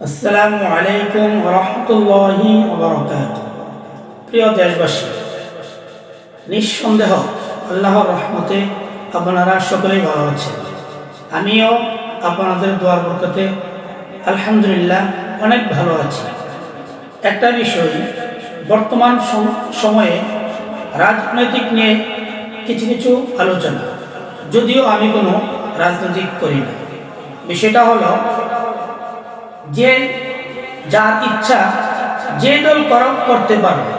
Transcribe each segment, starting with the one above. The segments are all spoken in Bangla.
আসসালামু আলাইকুম রহমতুল্লাহি প্রিয় দেশবাসী, নিঃসন্দেহ আল্লাহর রহমতে আপনারা সকলেই ভালো আছেন। আমিও আপনাদের দোয়ার বরকতে আলহামদুলিল্লাহ অনেক ভালো আছি। একটা বিষয়, বর্তমান সম- সময়ে রাজনৈতিক নিয়ে কিছু কিছু আলোচনা, যদিও আমি কোনো রাজনৈতিক করি না। বিষয়টা হলো যে যার ইচ্ছা যে দল কর করতে পারবে।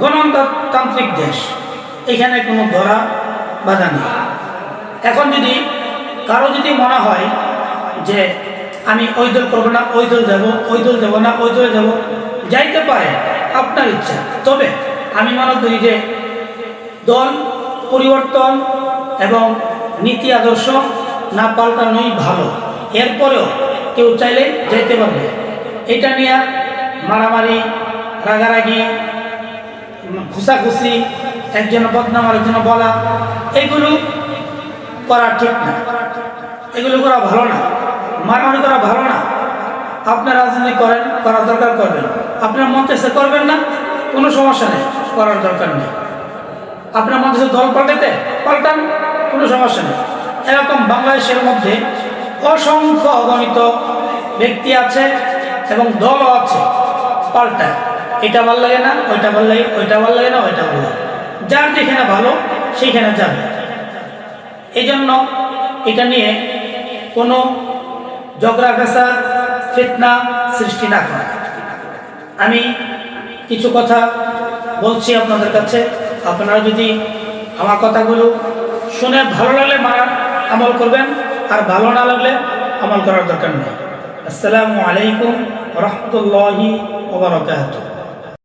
গণতান্ত্রিক দেশ, এখানে কোনো ধরা বাধা নেই। এখন যদি কারও যদি মনে হয় যে আমি ওই দল করব না, ওই দল যাব, ওই দল যাব না, ওই দলে যাব, যাইতে পারে, আপনার ইচ্ছা। তবে আমি মনে করি যে দল পরিবর্তন এবং নীতি আদর্শ না পাল্টানোই ভালো। এরপরেও কেউ চাইলে যেতে পারবে। এটা নিয়ে মারামারি, রাগারাগি, ঘুষাঘুষি, একজন বদনাম, আরেকজন বলা, এগুলো করা ঠিক না। এগুলো করা ভালো না। মারামারি করা ভালো না। আপনার রাজনীতি করেন, করার দরকার করবেন। আপনার মন চেষ্টা করবেন না, কোনো সমস্যা নেই, করার দরকার নেই। আপনার মধ্যে যে দল পাল্টাতে পাল্টান, কোনো সমস্যা নেই। এরকম বাংলাদেশের মধ্যে অসংখ্য অগণিত ব্যক্তি আছে এবং দলও আছে। পাল্টায়। এটা ভালো লাগে না, ওইটা ভালো লাগে, ওইটা ভালো লাগে না, ওইটা ভালো লাগে যার যেখানে ভালো, সেইখানে যাবে। এই জন্য এটা নিয়ে কোনো ঝগড়া, ফেসা, ফিতনা সৃষ্টি না করা। আমি কিছু কথা বলছি আপনাদের কাছে। আপনারা যদি আমার কথাগুলো শুনে ভালো লাগলে মানার আমল করবেন। আর ভালো না লাগলে আমল করার দরকার নেই। আসসালামু আলাইকুম রহমতুল্লাহি ওবরাকাতুহ